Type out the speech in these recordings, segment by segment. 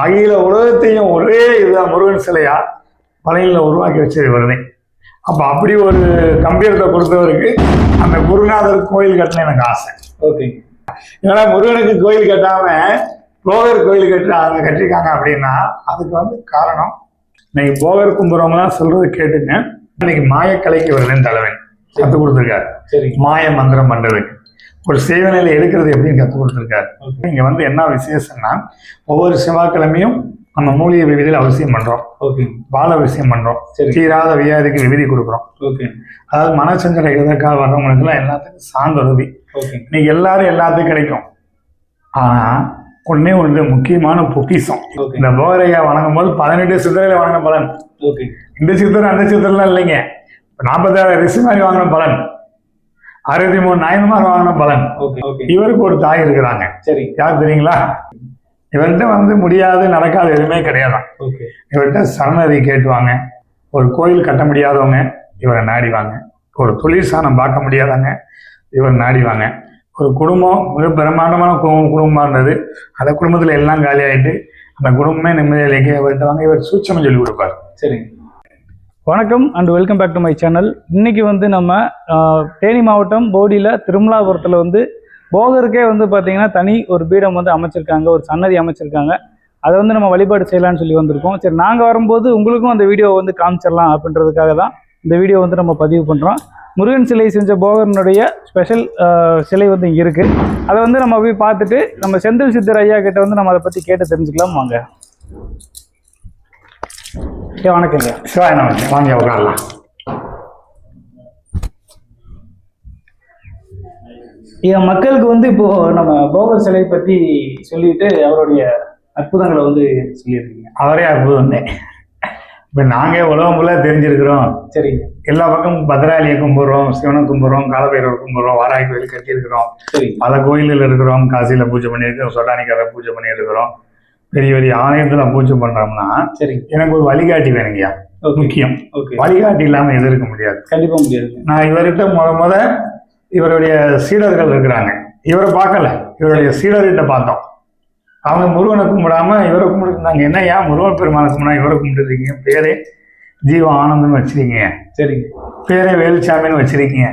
அகில உலகத்தையும் ஒரே இதுதான். முருகன் சிலையா? பழையில உருவாக்கி வச்சது இவர்தான் அப்ப அப்படி ஒரு கம்பீரத்தை கொடுத்தவருக்கு அந்த குருநாதர் கோயில் கட்டணும் எனக்கு ஆசை. ஓகேங்க ஏன்னா முருகனுக்கு கோயில் கட்டாம போகர் கோயில் கட்டு அவங்க கட்டிருக்காங்க அப்படின்னா அதுக்கு வந்து காரணம். இன்னைக்கு போகர் கும்புறவங்களாம் சொல்றது கேட்டுங்க. இன்னைக்கு மாயக்கலைக்கு இவர்தான் தலைவன் கற்றுக் கொடுத்துருக்காரு. மாய மந்திரம் பண்றதுக்கு. ஒரு சேவனையில எடுக்கிறது எப்படின்னு கற்றுக் கொடுத்துருக்காரு. ஓகே. இங்க வந்து என்ன விசேஷம்னா ஒவ்வொரு செவ்வாய்க்கிழமையும் நம்ம மூலிகை விவிதியில் அவசியம் பண்றோம். ஓகேங்க பால விஷயம் பண்றோம். சரி. தீராத வியாதிக்கு விவிதி கொடுக்குறோம். ஓகே. அதாவது மனச்சஞ்சல எதற்காக வர்றவங்களுக்குலாம் எல்லாத்துக்கும் சாந்தருவி ஓகே. இன்னைக்கு எல்லாரும் எல்லாத்துக்கும் கிடைக்கும். ஆனா ஒண்ணே ஒன்று முக்கியமான பொக்கிஷம். ஓகே. இந்த போகரையா வணங்கும் போது பதினெட்டு சித்தரையில வாங்கின பலன். ஓகே. இந்த சித்தர் அந்த சித்தர்லாம் இல்லைங்க. நாற்பத்தாறு ரிஷி மாதிரி வாங்கின பலன். அறுபத்தி மூணு நாயன்மார் வாங்கின பலன். இவருக்கு ஒரு தாய் இருக்கிறாங்க. சரிங்க யார் தெரியுங்களா? இவர்கிட்ட வந்து முடியாது நடக்காது எதுவுமே கிடையாதான் இவர்கிட்ட சரணதி கேட்டுவாங்க. ஒரு கோயில் கட்ட முடியாதவங்க இவரை நாடிவாங்க. ஒரு தொழில் சாணம் பார்க்க முடியாதவங்க இவர் நாடிவாங்க. ஒரு குடும்பம் மிக பிரம்மாண்டமான குடும்பமா இருந்தது. அந்த குடும்பத்துல எல்லாம் காலி ஆயிட்டு அந்த குடும்பமே நிம்மதியிலேக்கு இவர்கிட்ட வாங்க இவர் சூட்சம் சொல்லி கொடுப்பார். சரிங்க வணக்கம் and welcome back to my channel இன்னைக்கு வந்து நம்ம தேனி மாவட்டம் போடியில் திருமலாபுரத்தில் வந்து போகருக்கே வந்து பார்த்தீங்கன்னா தனி ஒரு பீடம் வந்து அமைச்சிருக்காங்க ஒரு சன்னதி அமைச்சிருக்காங்க. அதை வந்து நம்ம வழிபாடு செய்யலாம்னு சொல்லி வந்திருக்கோம். சரி நாங்கள் வரும்போது உங்களுக்கும் அந்த வீடியோ வந்து காமிச்சிடலாம் அப்படின்றதுக்காக தான் இந்த வீடியோ வந்து நம்ம பதிவு பண்ணுறோம் முருகன் சிலை செஞ்ச போகரனுடைய ஸ்பெஷல் சிலை வந்து இங்கே இருக்குது அதை வந்து நம்ம போய் பார்த்துட்டு நம்ம செந்தில் சித்தர் ஐயா கிட்ட வந்து நம்ம அதை பற்றி கேட்டு தெரிஞ்சுக்கலாம் வாங்க? ஐயா, வணக்கங்க. சிவாய நமக்கு வாங்க உட்காரலாம். என் மக்களுக்கு வந்து இப்போ நம்ம போகர் சிலை பத்தி சொல்லிட்டு அவருடைய அற்புதங்களை வந்து சொல்லியிருக்கீங்க. அவரே அற்புதம் தான். இப்போ நாங்கள் உலகம் ஃபுல்லாக தெரிஞ்சிருக்கிறோம். சரிங்க எல்லா பக்கமும் பத்ராளியை கும்பிட்றோம் சிவனை கும்பிட்றோம் காலபைரவர் கும்பிட்றோம் வாராகி கோயில் கட்டியிருக்கிறோம் சரி. பல கோயில்கள் இருக்கிறோம். காசியில் பூஜை பண்ணியிருக்கோம் சொட்டானிக்கார பூஜை பண்ணியிருக்கிறோம். பெரிய பெரிய ஆலயத்தில் பூஜை பண்ணுறோம்னா சரிங்க. எனக்கு ஒரு வழிகாட்டி வேணுங்கய்யா. முக்கியம். வழிகாட்டி இல்லாமல் எது இருக்க முடியாது. கண்டிப்பா முடியாது. நான் இவர்கிட்ட முத முத இவருடைய சீடர்கள் இருக்கிறாங்க. இவரை பார்க்கல. இவருடைய சீடர்கிட்ட பார்த்தோம். அவங்க முருகனை கும்பிடாம இவரை கும்பிட்டுருந்தாங்க. என்ன ஏன் முருகன் பெருமானை கும்பிடா இவரை கும்பிட்டுருக்கீங்க. பேரே ஜீவ ஆனந்தம்னு வச்சிருக்கீங்க. சரிங்க. பேரே வேலுச்சாமின்னு வச்சிருக்கீங்க.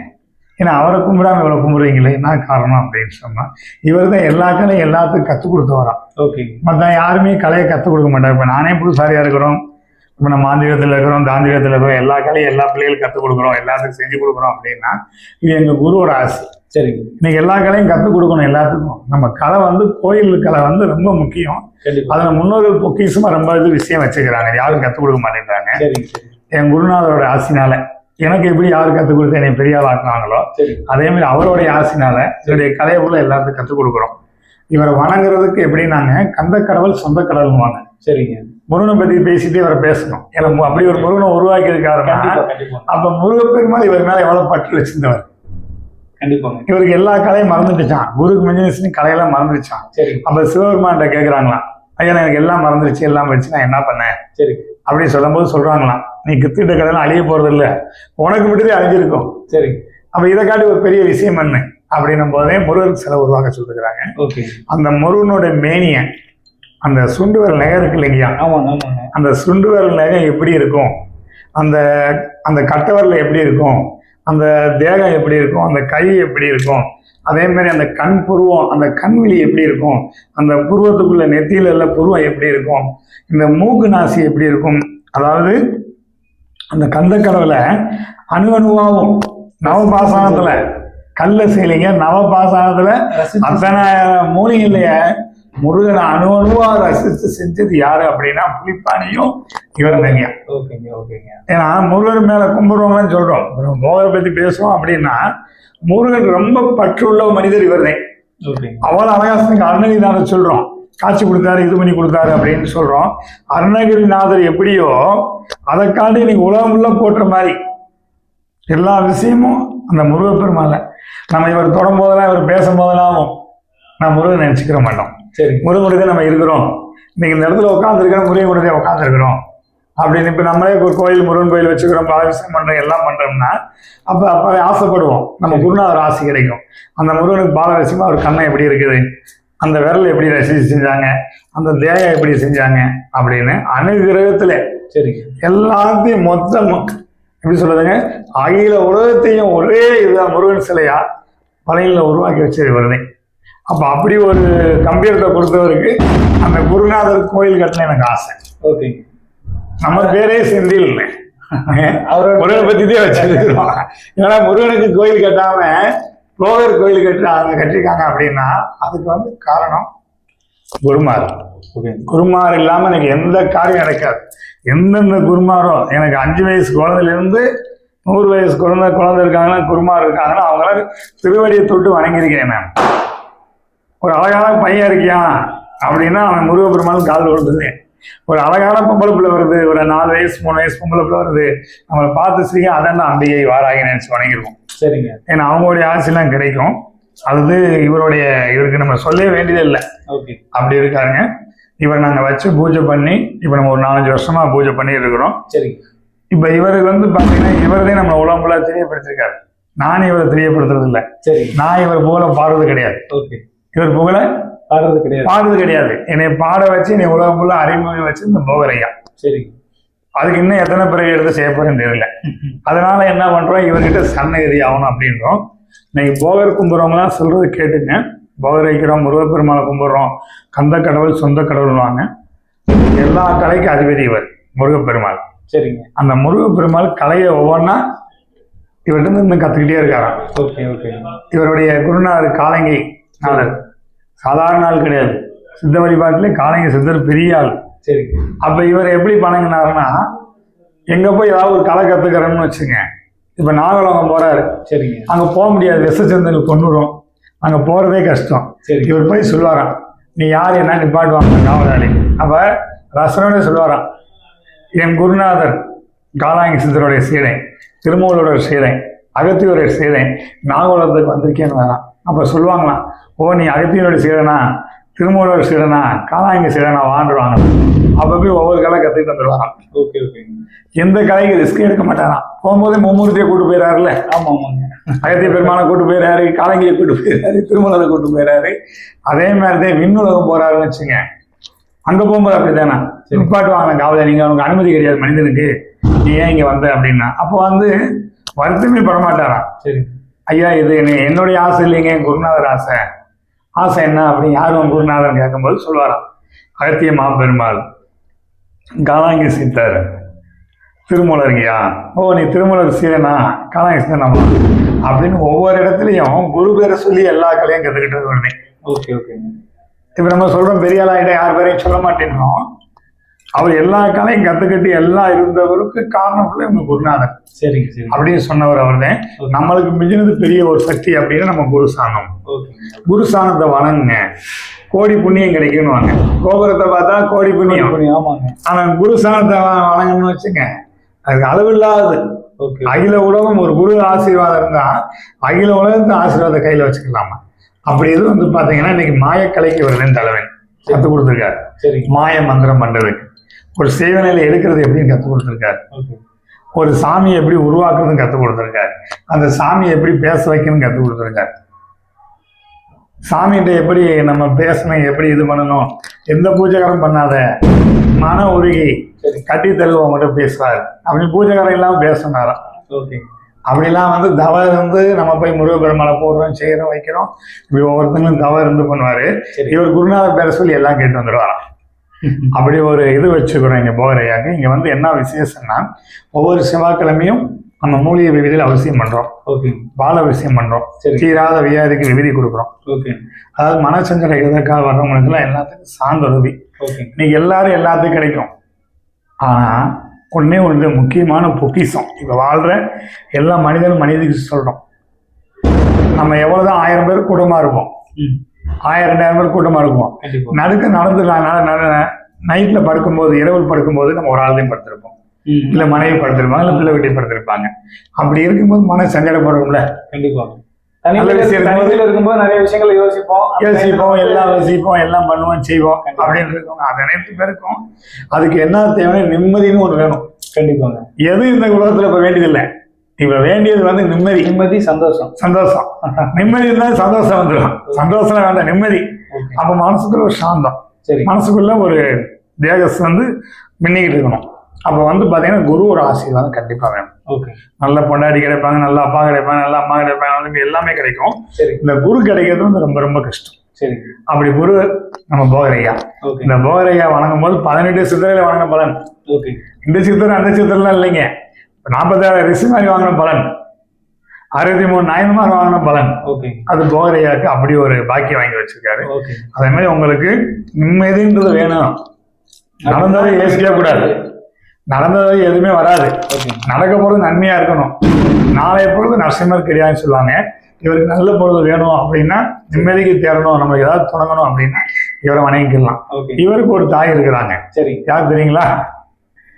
ஏன்னா அவரை கும்பிடாம இவரை கும்பிடுறீங்களே என்ன காரணம் அப்படின்னு சொன்னா இவர் தான் எல்லா கலையும் எல்லாத்துக்கும் கற்றுக் கொடுத்து வரோம் ஓகேங்க மற்ற யாருமே கலையை கற்றுக் கொடுக்க மாட்டாங்க. இப்போ நானே புதுசாரியாக இருக்கிறோம். இப்போ நம்ம மாந்திரத்தில் இருக்கிறோம் தாந்திரத்தில் இருக்கிறோம் எல்லா கலையும் எல்லா பிள்ளைகளுக்கும் கற்றுக் கொடுக்குறோம் எல்லாத்துக்கும் செஞ்சு கொடுக்குறோம் அப்படின்னா இது எங்கள் குருவோட ஆசை. சரிங்க. இன்னைக்கு எல்லா கலையும் கற்றுக் கொடுக்கணும் எல்லாத்துக்கும். நம்ம கலை வந்து கோயில் கலை வந்து ரொம்ப முக்கியம். அதில் முன்னோர்கள் பொக்கிஷமா ரொம்ப இது விஷயம் வச்சுக்கிறாங்க. யாரும் கற்றுக் கொடுக்க மாட்டேங்கிறாங்க சரி என் குருநாதரோட ஆசினால. எனக்கு எப்படி யார் கற்றுக் கொடுத்து என்னை பெரிய ஆக்குனாங்களோ அதே மாதிரி அவருடைய ஆசினால என்னுடைய கலையை உள்ள எல்லாத்துக்கும் கற்றுக் கொடுக்குறோம். இவரை வணங்குறதுக்கு எப்படி நாங்கள் கந்த கடவுள் சொந்த கடவுள்வாங்க சரிங்க. முருகனை பத்தி பேசிட்டு இவரை பேசணும். ஏன்னா அப்படி ஒரு முருகனை உருவாக்கி இருக்காருன்னா அப்ப முருகப்பெருமாள் இவர் மேல எவ்வளவு பற்று வச்சிருந்தவர்? கண்டிப்பாங்க. இவருக்கு எல்லா கலையும் மறந்துட்டுச்சான் குருக்கு மஞ்சனேசனி கலையெல்லாம் மறந்துடுச்சான் அப்ப சிவபெருமான்கிட்ட கேக்குறாங்களாம் ஐயா எனக்கு எல்லாம் மறந்துடுச்சு எல்லாம் வச்சு நான் என்ன பண்ணேன்? சரி. அப்படி சொல்லும்போது சொல்றாங்களாம் நீ கித்திட்ட கலையெல்லாம் அழிய போறது இல்ல உனக்கு மட்டும் அழிஞ்சிருக்கும். சரிங்க அப்ப இதை காட்டி ஒரு பெரிய விஷயம் என்ன அப்படின்னும் போதே முருகருக்கு சிலை உருவாக்க சொல்லிருக்கிறாங்க. ஓகே. அந்த முருகனோட மேனிய அந்த சுண்டு விரல் நகை இருக்கு இல்லைங்கய்யா? அந்த சுண்டு விரல் நகை எப்படி இருக்கும்? அந்த அந்த கட்டவரில் எப்படி இருக்கும்? அந்த தேகம் எப்படி இருக்கும்? அந்த கை எப்படி இருக்கும்? அதே மாதிரி அந்த கண் புருவம் அந்த கண்விழி எப்படி இருக்கும்? அந்த புருவத்துக்குள்ள நெத்தியில உள்ள புருவம் எப்படி இருக்கும்? இந்த மூக்கு நாசி எப்படி இருக்கும்? அதாவது அந்த கந்தக்கடவுல அணு அணுவாகும் நவபாசானத்துல. கல்ல செய்யலைங்க நவபாசானத்துல அத்தனை மூலிகையிலைய முருகனை அணு அணுவா ரசித்து செஞ்சது யாரு அப்படின்னா புலிப்பானியும் இவர் தாங்க ஓகேங்க ஓகேங்க. ஏன்னா முருகன் மேல கும்பிடுறவங்கன்னு சொல்றோம். மோகரை பத்தி பேசுவோம் அப்படின்னா முருகன் ரொம்ப பற்றுள்ள மனிதர் இவர் தான் அவ்வளவு அழகாசனுக்கு அருணகிரிநாதர் சொல்றோம். காட்சி கொடுத்தாரு இது பண்ணி கொடுத்தாரு அப்படின்னு சொல்றோம். அருணகிரிநாதர் எப்படியோ அதை காட்டி இன்னைக்கு உலகம் உள்ள போட்டுற மாதிரி. எல்லா விஷயமும் அந்த முருகப்பெருமாள் நம்ம இவர் தொடும் போதெல்லாம் இவர் பேசும் போதெல்லாம் நான் முருகன் நினைச்சுக்கிற மாட்டோம். சரி. முருகனுக்கு நம்ம இருக்கிறோம். இன்னைக்கு இந்த இடத்துல உட்காந்துருக்கிறோம் முருகன் கூட உட்காந்துருக்கிறோம் அப்படின்னு இப்போ நம்மளே ஒரு கோயில் முருகன் கோயில் வச்சுக்கிறோம் பல விஷயம் பண்ணுறோம் எல்லாம் பண்ணுறோம்னா அப்போ அப்போ ஆசைப்படுவோம். நம்ம குருநாதர் ஆசை கிடைக்கும். அந்த முருகனுக்கு பால விஷயமா ஒரு கண்ணை எப்படி இருக்குது? அந்த விரல் எப்படி ரசித்து செஞ்சாங்க? அந்த தேகம் எப்படி செஞ்சாங்க? அப்படின்னு அனுகிரகத்தில் சரிங்க. எல்லாத்தையும் மொத்தம் எப்படி சொல்றதுங்க? அகில உலகத்தையும் ஒரே இதுதான் முருகன் சிலையா? பழையில உருவாக்கி வச்சது இவர்தே. அப்போ அப்படி ஒரு கம்பீரத்தை கொடுத்தவருக்கு அந்த குருநாதர் கோயில் கட்டின எனக்கு ஆசை. ஓகேங்க நம்ம பேரே செந்தில். முருகனை பத்தி தான் வச்சிருக்கிறோம். ஏன்னா முருகனுக்கு கோயில் கட்டாம போகர் கோயில் கட்டு அவங்க கட்டிருக்காங்க அப்படின்னா அதுக்கு வந்து காரணம் குருமார். ஓகே குருமார் இல்லாம எனக்கு எந்த காரியம் நடக்காது. எந்தெந்த குருமாரோ எனக்கு அஞ்சு வயசு குழந்தையில இருந்து நூறு வயசு குழந்தை குழந்தை இருக்காங்கன்னா குருமார் இருக்காங்கன்னா அவங்கள திருவடியை தொட்டு வணங்கியிருக்கேன் நான். ஒரு அழகான பையன் இருக்கியான் அப்படின்னா அவன் முருகப்பெருமாள் கால் கொடுத்துருந்தேன். ஒரு அழகான பொம்பளை பிள்ளை வருது ஒரு நாலு வயசு மூணு வயசு பொம்பளை பிள்ளை வருது. நம்மளை பார்த்து சிரிக்க அதான் அம்பிகை வாராகி நினைச்சு வணங்கிருக்கோம் சரிங்க. ஏன்னா அவங்களுடைய ஆசைலாம் கிடைக்கும். அது இவருடைய இவருக்கு நம்ம சொல்லவே வேண்டியதே இல்லை. ஓகே. அப்படி இருக்காருங்க. இவர் நாங்கள் வச்சு பூஜை பண்ணி இப்போ நம்ம ஒரு நாலஞ்சு வருஷமா பூஜை பண்ணி இருக்கிறோம். சரிங்க. இப்போ இவருக்கு வந்து பார்த்தீங்கன்னா இவரதே நம்ம உலகம் ஃபுல்லாக தெரியப்படுத்திருக்காரு. நான் இவரை தெரியப்படுத்துறது இல்லை சரிங்க நான் இவர் புகழ பாடுறது கிடையாது. ஓகே. இவர் புகழ பாடுறது கிடையாது. பாடுறது கிடையாது. என்னை பாட வச்சு என்னை உலகம் ஃபுல்லாக அறிமுகம் வச்சு இந்த போகரையா. சரிங்க. அதுக்கு இன்னும் எத்தனை பிறகு எடுத்து செய்ய போறேன்னு தெரியல. அதனால என்ன பண்றோம் இவர்கிட்ட சன்னகதி ஆகணும் அப்படின்றோம். இன்னைக்கு போகர் கும்பிட்றவங்களாம் சொல்றது கேட்டுங்க. போகர் வைக்கிறோம் முருகப்பெருமாளை கும்பிட்றோம். கந்த கடவுள் சொந்த கடவுள்வாங்க. எல்லா கலைக்கும் அதிபதி இவர் முருகப்பெருமாள். சரிங்க. அந்த முருகப்பெருமாள் கலையை ஒவ்வொன்றா இவர்கிட்ட இருந்து இன்னும் கத்துக்கிட்டே இருக்காராம். Okay okay. இவருடைய குருநாதர் காலங்கி நாதர். சாதாரண ஆள் கிடையாது. சித்த வழிபாட்டிலே காலங்கி சித்தர் பெரிய ஆள். சரிங்க அப்ப இவர் எப்படி பணங்கினாருன்னா எங்க போய் ஏதாவது ஒரு கலை கத்துக்கிறோம்னு வச்சுங்க. இப்ப நாகலோகம் போறாரு. சரிங்க. அங்க போக முடியாது. விஷச்சந்தல் கொண்டு வரும் அங்க போறதே கஷ்டம். சரிங்க இவர் போய் சொல்லுவாராம் நீ யார்? என்ன நிப்பாட்டுவாங்க காவலாளி? அப்ப ரசனோட சொல்லுவாராம் என் குருநாதர் காலாங்கி சித்தருடைய சீடை திருமூலோட சீடை அகத்தியோடைய சீடை நாகலோகத்துக்கு வந்திருக்கேன்னு வேணாம் அப்ப சொல்லுவாங்களாம் ஓ நீ அகத்தியோட சீடனா? திருமூலோட சீடனா? காலாங்கி சீடனா? வாண்டுவாங்க அப்ப போய் ஒவ்வொரு கலை கத்துக்கிட்டு வந்துடுவாராம் ஓகே ஓகேங்க எந்த கலைக்கு ரிஸ்க் எடுக்க மாட்டாராம் போகும்போதே மும்மூர்த்தியை கூட்டு போயிடாருல்ல ஆமா ஆமாங்க. அகத்திய பெருமானை கூட்டு போயிடாரு காலங்கியை கூட்டு போயிடாரு திருமலத்தை கூட்டு போயிடாரு அதே மாதிரி தான் விண்ணுலகம் போறாருன்னு வச்சுங்க. அங்க போகும்போது அப்படித்தானே? சரி. நிப்பாட்டுவாங்க காவலை நீங்க அவனுக்கு அனுமதி கிடையாது மனிதனுக்கு. நீ ஏன் இங்க வந்த அப்படின்னா? அப்போ வந்து வருத்தமே படமாட்டாராம் சரிங்க ஐயா இது என்ன- என்னுடைய ஆசை இல்லைங்க குருநாதர் ஆசை. ஆசை என்ன அப்படின்னு யாரும் உன் குருநாதர் கேட்கும்போது சொல்லுவாராம். அகத்திய மாபெருமாள் காலாங்கி சித்தர் திருமூலருங்கய்யா ஓ நீ திருமூலர் சீரனா காலாங்கி சித்தனாமா அப்படின்னு ஒவ்வொரு இடத்துலையும் குரு பேரை சொல்லி எல்லா கலையும் கற்றுக்கிட்டு வருவேன் ஓகே ஓகேங்க இப்போ நம்ம சொல்றோம் பெரிய ஆளாயிட்ட யார் பேரையும் சொல்ல மாட்டேங்கிறோம் அவர் எல்லா கலையும் கற்றுக்கிட்டு எல்லாம் இருந்தவருக்கு காரணம் ஃபுல்லாக இவங்க குருநாதர். சரிங்க சரிங்க. அப்படின்னு சொன்னவர் அவர்தான். நம்மளுக்கு மிஞ்சினது பெரிய ஒரு சக்தி அப்படின்னு நம்ம குரு சாணம் ஓகேங்க குரு சாணத்தை வணங்குங்க. கோடி புண்ணியம் கிடைக்கும்னு வாங்க கோபுரத்தை பார்த்தா கோடி புண்ணியம். ஆமாங்க. ஆனா குரு சாணத்தை வ- வணங்கணும்னு வச்சுங்க அதுக்கு அளவில்லாது அகில உலகம் ஒரு குரு ஆசீர்வாதம் இருந்தா அகில உலகத்து ஆசீர்வாத கையில வச்சுக்கலாமா? அப்படி இது வந்து பாத்தீங்கன்னா இன்னைக்கு மாயக்கலைக்கு வருதுன்னு தலைவன். கற்றுக் கொடுத்துருக்காரு. மாய மந்திரம் பண்றதுக்கு ஒரு சேவனையில எடுக்கிறது எப்படின்னு கற்றுக் கொடுத்துருக்காரு. ஒரு சாமியை எப்படி உருவாக்குறதுன்னு கற்றுக் கொடுத்துருக்காரு. அந்த சாமியை எப்படி பேச வைக்கணும்னு கற்றுக் கொடுத்துருக்காரு. சாமிகிட்ட எப்படி நம்ம பேசணும் எப்படி இது பண்ணணும் எந்த பூஜைக்காரம் பண்ணாத மன உருகி கட்டி தருவவங்ககிட்ட பேசுவார். அப்படி பூஜைக்காரம் இல்லாமல் பேசினாராம் ஓகே. அப்படிலாம் வந்து தவ இருந்து நம்ம போய் முருகப்பெருமாளை போடுறோம் செய்கிறோம் வைக்கிறோம். இப்படி ஒவ்வொருத்தங்களும் தவ இருந்து பண்ணுவார். இவர் குருநாதர் பேர சொல்லி எல்லாம் கேட்டு வந்துடுவாராம் அப்படி ஒரு இது வச்சுக்கிறோம் இங்கே போகிறையாங்க இங்கே வந்து என்ன விசேஷம்னா ஒவ்வொரு செவ்வாய்க்கிழமையும் நம்ம மூலிகை விவிதியில் அவசியம் பண்ணுறோம் ஓகேங்க பால விஷயம் பண்ணுறோம் தீராத வியாதிக்கு விவிதி கொடுக்குறோம். ஓகே. அதாவது மனச்சஞ்சலை எதற்காக வர்றவங்களுக்குலாம் எல்லாத்துக்கும் சார்ந்துதவி ஓகேங்க இன்னைக்கு எல்லாரும் எல்லாத்துக்கும் கிடைக்கும். ஆனால் ஒண்ணே ஒன்று முக்கியமான பொக்கிஷம். இப்போ வாழ்கிற எல்லா மனிதனும் மனிதனுக்கு சொல்கிறோம் நம்ம எவ்வளோதான் ஆயிரம் பேர் கூட்டமாக இருப்போம். ஆயிரம் ரெண்டாயிரம் பேர் கூட்டமாக இருப்போம். நடுக்க நடந்து நைட்டில் படுக்கும்போது இரவு படுக்கும்போது நம்ம ஒரு ஆள் தான் படுத்திருப்போம் இல்லை மனைவி படுத்திருப்பாங்க இல்லை பிள்ளை வீட்டை படுத்திருப்பாங்க. அப்படி இருக்கும்போது மன சஞ்சலப்படுறோம்ல கண்டிப்பா. நல்ல தனிமையில இருக்கும்போது- நிறைய விஷயங்களை யோசிப்போம். யோசிப்போம் எல்லாம் யோசிப்போம் எல்லாம் பண்ணுவோம் செய்வோம் அப்படின்னு இருக்கோம். அது அனைத்து பேருக்கும் அதுக்கு என்ன தேவை நிம்மதின்னு ஒன்று வேணும். கண்டிப்பாங்க. எது இந்த உலகத்துல இப்ப வேண்டியதில்லை? இப்ப வேண்டியது வந்து நிம்மதி. நிம்மதி சந்தோஷம். சந்தோஷம். நிம்மதி இருந்தால் சந்தோஷம் வந்துடும் சந்தோஷம். வேண்டாம் நிம்மதி. அப்போ மனசுக்குள்ள ஒரு சாந்தம். சரி. மனசுக்குள்ள ஒரு தேகஸ் வந்து மின்னிக்கிட்டு இருக்கணும். அப்போ வந்து பார்த்தீங்கன்னா குரு ஒரு ஆசீர்வாதம் கண்டிப்பாக வேணும். நல்ல பொண்டாட்டி கிடைப்பாங்க நல்ல அப்பா கிடைப்பாங்க நல்ல அம்மா கிடைப்பாங்க எல்லாமே கிடைக்கும். இந்த குரு கிடைக்கிறது வந்து ரொம்ப ரொம்ப கஷ்டம். சரி. அப்படி குரு நம்ம போகரையா? இந்த போகரையா வணங்கும் போது பதினெட்டு சித்தரையில வாங்கின பலன். இந்த சித்தர் அந்த சித்தர்லாம் இல்லைங்க. நாற்பத்தாறு ரிஷி மாதிரி வாங்கின பலன். அறுபத்தி மூணு நாயன்மார் வாங்கின பலன். அது போகரையாக்கு அப்படி ஒரு பாக்கியம் வாங்கி வச்சிருக்காரு. அதே மாதிரி உங்களுக்கு நிம்மதின்றது வேணும். நடந்ததை யோசிக்க கூடாது. நடந்ததை எதுவுமே வராது. நடக்க பொழுது நன்மையா இருக்கணும். நாளைய பொழுது நரசிம்மர் கிடையாதுன்னு சொல்லுவாங்க. இவருக்கு நல்ல பொழுது வேணும் அப்படின்னா நிம்மதிக்கு தேடணும். நம்மளுக்கு ஏதாவது தொடங்கணும் அப்படின்னா இவரை வணங்கிக்கலாம். இவருக்கு ஒரு தாய் இருக்கிறாங்க. சரி. யார் தெரியுங்களா?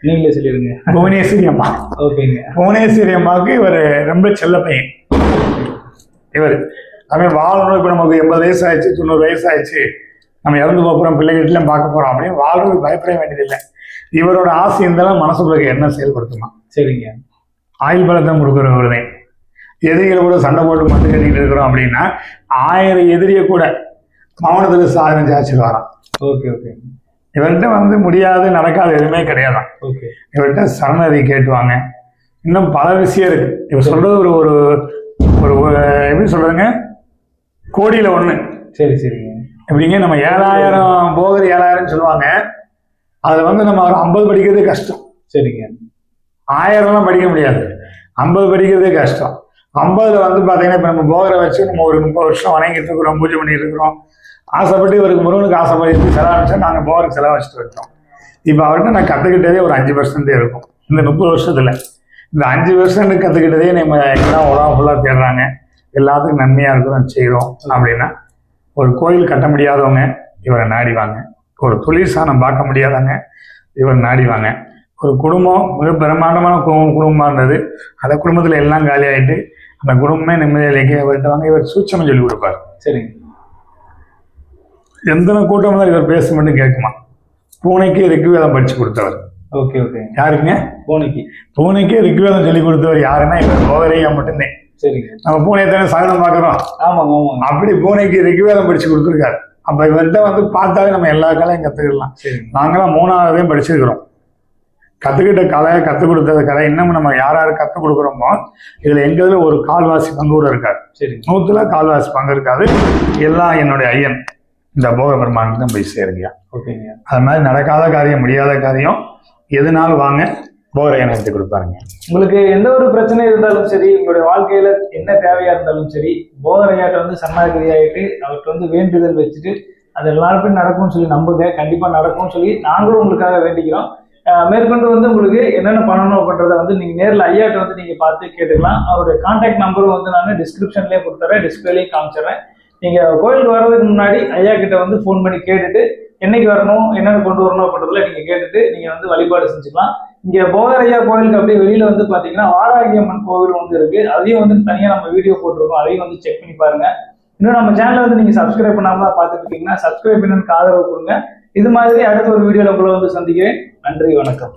நீங்களே சொல்லிடுங்க. புவனேஸ்வரி அம்மா. ஓகேங்க. புவனேஸ்வரி அம்மாவுக்கு இவர் ரொம்ப செல்ல பையன். இவர் அவன் வாழணும். இப்போ நமக்கு எண்பது வயசு ஆயிடுச்சு தொண்ணூறு வயசு ஆயிடுச்சு நம்ம இறந்து போகிறோம் பிள்ளைகிட்டலாம் பார்க்க போகிறோம் அப்படின்னு வாழ்றதுக்கு பயப்பட வேண்டியதில்லை. இவரோட ஆசை இருந்தாலும் மனசுக்குள்ள என்ன செயல்படுத்துமா? சரிங்க. ஆயுள் பலத்தை கொடுக்குறவர் தான் எதிரிகளை கூட சண்டை போட்டு மட்டு கட்டிக்கிட்டு இருக்கிறோம் அப்படின்னா ஆயிரம் எதிரியை கூட மௌனத்தில் சாதனை சாச்சு வரான் ஓகே ஓகே. இவர்கிட்ட வந்து முடியாது நடக்காது எதுவுமே கிடையாதான் ஓகே. இவர்கிட்ட சரணதி கேட்டுவாங்க. இன்னும் பல விஷயம் இருக்கு. இவர் சொல்றது ஒரு ஒரு ஒரு எப்படி சொல்றதுங்க? கோடியில ஒண்ணு. சரி சரிங்க. எப்படிங்க? நம்ம ஏழாயிரம் போகர் ஏழாயிரம் சொல்லுவாங்க. அதுல வந்து நம்ம ஐம்பது படிக்கிறதே கஷ்டம். சரிங்க. ஆயிரம்லாம் படிக்க முடியாது. ஐம்பது படிக்கிறதே கஷ்டம். ஐம்பதுல வந்து பார்த்தீங்கன்னா இப்போ நம்ம போகரை வச்சு நம்ம ஒரு முப்பது வருஷம் வணங்கிட்டு இருக்கிறோம் பூஜை பண்ணிட்டு இருக்கிறோம் ஆசைப்பட்டு இவருக்கு முருகனுக்கு ஆசைப்பட்டு செலவழிச்சா நாங்கள் போகருக்கு செலவழிச்சிட்டு இருக்கோம் இப்போ அவர்கிட்ட நான் கற்றுக்கிட்டதே ஒரு அஞ்சு பர்சன்ட் இருக்கும். இந்த முப்பது வருஷத்துல. இந்த அஞ்சு பர்சன்ட் கற்றுக்கிட்டதே நம்ம எல்லாம் உலகம் ஃபுல்லாக தேடுறாங்க. எல்லாத்துக்கும் நன்மையாக இருக்கிறோம் செய்கிறோம் அப்படின்னா. ஒரு கோயில் கட்ட முடியாதவங்க இவரை நாடிவாங்க. ஒரு தொழில் சாணம் பார்க்க முடியாதவங்க இவர் நாடிவாங்க. ஒரு குடும்பம் மிக பிரம்மாண்டமான குடும்பம் குடும்பமாக இருந்தது. அந்த குடும்பத்தில் எல்லாம் காலி ஆயிட்டு அந்த குடும்பமே நிம்மதியிலேயே இவர்கிட்ட வாங்க இவர் சூட்சமம் சொல்லி கொடுப்பார். சரிங்க. எந்த கூட்டம் தான் இவர் பேச மட்டும் கேட்குமா? பூனைக்கு ரிக்குவேதம் படிச்சு கொடுத்தவர். Okay okay. யாருங்க? பூனைக்கு. பூனைக்கே ரிக்குவேதம் சொல்லி கொடுத்தவர் யாருன்னா இவர் போகரையா மட்டும்தான். சரிங்க. நம்ம பூனையை தானே சகனம் பார்க்குறோம்? ஆமாங்க ஆமாங்க. அப்படி பூனைக்கு ரிக்குவேதம் படிச்சு கொடுத்துருக்காரு. அப்போ இவர்கிட்ட வந்து பார்த்தாலே நம்ம எல்லா கலையும் சரிங்க நாங்களாம் மூணாவதையும் படிச்சிருக்கிறோம். கற்றுக்கிட்ட கலை கற்றுக் கொடுத்தது கலை இன்னமும் நம்ம யார் யார் கற்றுக் கொடுக்குறோமோ இதில் எங்கள் ஒரு கால்வாசி பங்கு கூட இருக்காது சரிங்க நூற்றுல கால்வாசி பங்கு இருக்காது எல்லாம் என்னுடைய ஐயன். இந்த போக பெருமானுக்கு தான் போய் சேருங்கய்யா. ஓகேங்க அது மாதிரி நடக்காத காரியம் முடியாத காரியம் எதுனாலும் வாங்க. போகரையன் எடுத்து கொடுப்பாருங்க. உங்களுக்கு எந்த ஒரு பிரச்சனை இருந்தாலும் சரி உங்களுடைய வாழ்க்கையில என்ன தேவையா இருந்தாலும் சரி போதரையாட்ட வந்து சரணாகிரி ஆகிட்டு அவர்கிட்ட வந்து வேண்டுதல் வச்சுட்டு அது எல்லாருக்கும் நடக்கும்னு சொல்லி நம்புங்க. கண்டிப்பா நடக்கும்னு சொல்லி நாங்களும் உங்களுக்காக வேண்டிக்கிறோம். மேற்கொண்டு வந்து உங்களுக்கு என்னென்ன பண்ணணும் அப்படின்றத வந்து நீங்கள் நேரில் ஐயாட்ட வந்து நீங்கள் பார்த்து கேட்டுக்கலாம். அவருடைய கான்டாக்ட் நம்பரும் வந்து நான் டிஸ்கிரிப்ஷன்லேயே கொடுத்துறேன். டிஸ்பிளேலையும் காமிச்சிடுறேன். நீங்கள் கோயிலுக்கு வர்றதுக்கு முன்னாடி ஐயா கிட்ட வந்து ஃபோன் பண்ணி கேட்டுட்டு என்னைக்கு வரணும் என்னென்ன கொண்டு வரணும் அப்படின்றதுல நீங்கள் கேட்டுட்டு நீங்கள் வந்து வழிபாடு செஞ்சுக்கலாம். இங்க போதரையா கோயிலுக்கு அப்படியே வெளியில வந்து பாத்தீங்கன்னா வாராகி அம்மன் கோவில் வந்து இருக்கு. அதையும் வந்து தனியா நம்ம வீடியோ போட்டிருக்கோம். அதையும் வந்து செக் பண்ணி பாருங்க. இன்னும் நம்ம சேனலை வந்து நீங்க சப்ஸ்கிரைப் பண்ணாம தான் பாத்துட்டு இருக்கீங்கன்னா சப்ஸ்கிரைப் பண்ணுன்னு ஆதரவு கொடுங்க. இது மாதிரி அடுத்த ஒரு வீடியோல உங்களை வந்து சந்திக்கிறேன். நன்றி வணக்கம்.